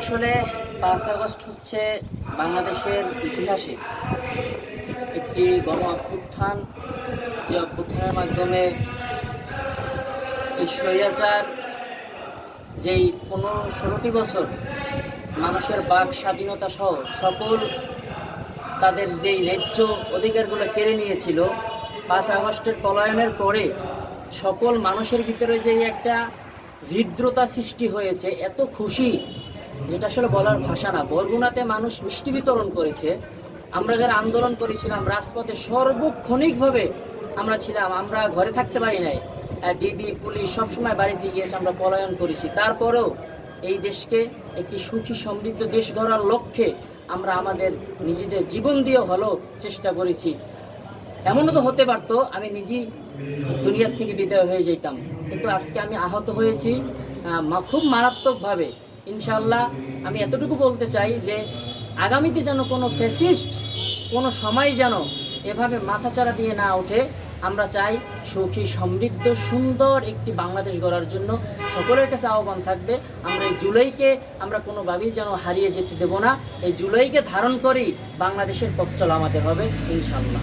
আসলে পাঁচ আগস্ট হচ্ছে বাংলাদেশের ইতিহাসে একটি গণ অভ্যুত্থান, যে অভ্যুত্থানের মাধ্যমে এই যেই পনেরো, ষোলোটি বছর মানুষের বাক স্বাধীনতা সহ সকল তাদের যেই ন্যায্য অধিকারগুলো কেড়ে নিয়েছিল, পাঁচ আগস্টের পলায়নের পরে সকল মানুষের ভিতরে যে একটা হৃদ্রতা সৃষ্টি হয়েছে, এত খুশি যেটা আসলে বলার ভাষা না। বরগুনাতে মানুষ মিষ্টি বিতরণ করেছে। আমরা যারা আন্দোলন করেছিলাম, রাজপথে সর্বক্ষণিকভাবে আমরা ছিলাম। আমরা ঘরে থাকতে পারি নাই। ডিবি পুলিশ সবসময় বাড়িতে গিয়েছে, আমরা পলায়ন করেছি। তারপরেও এই দেশকে একটি সুখী, সমৃদ্ধ দেশ গড়ার লক্ষ্যে আমরা আমাদের নিজেদের জীবন দিয়ে হলেও চেষ্টা করেছি। এমনও তো হতে পারতো, আমি নিজেই দুনিয়ার থেকে বিদায় হয়ে যেতাম। কিন্তু আজকে আমি আহত হয়েছি খুব মারাত্মকভাবে। ইনশাল্লাহ আমি এতটুকু বলতে চাই যে আগামীতে যেন কোনো ফেসিস্ট কোনো সময় যেন এভাবে মাথাচাড়া দিয়ে না ওঠে, আমরা চাই সুখী, সমৃদ্ধ, সুন্দর একটি বাংলাদেশ গড়ার জন্য সকলের কাছে আহ্বান থাকবে। আমরা এই জুলাইকে, আমরা কোনোভাবেই যেন হারিয়ে যেতে দেব না। এই জুলাইকে ধারণ করেই বাংলাদেশের পথ চলা আমাদের হবে ইনশাল্লাহ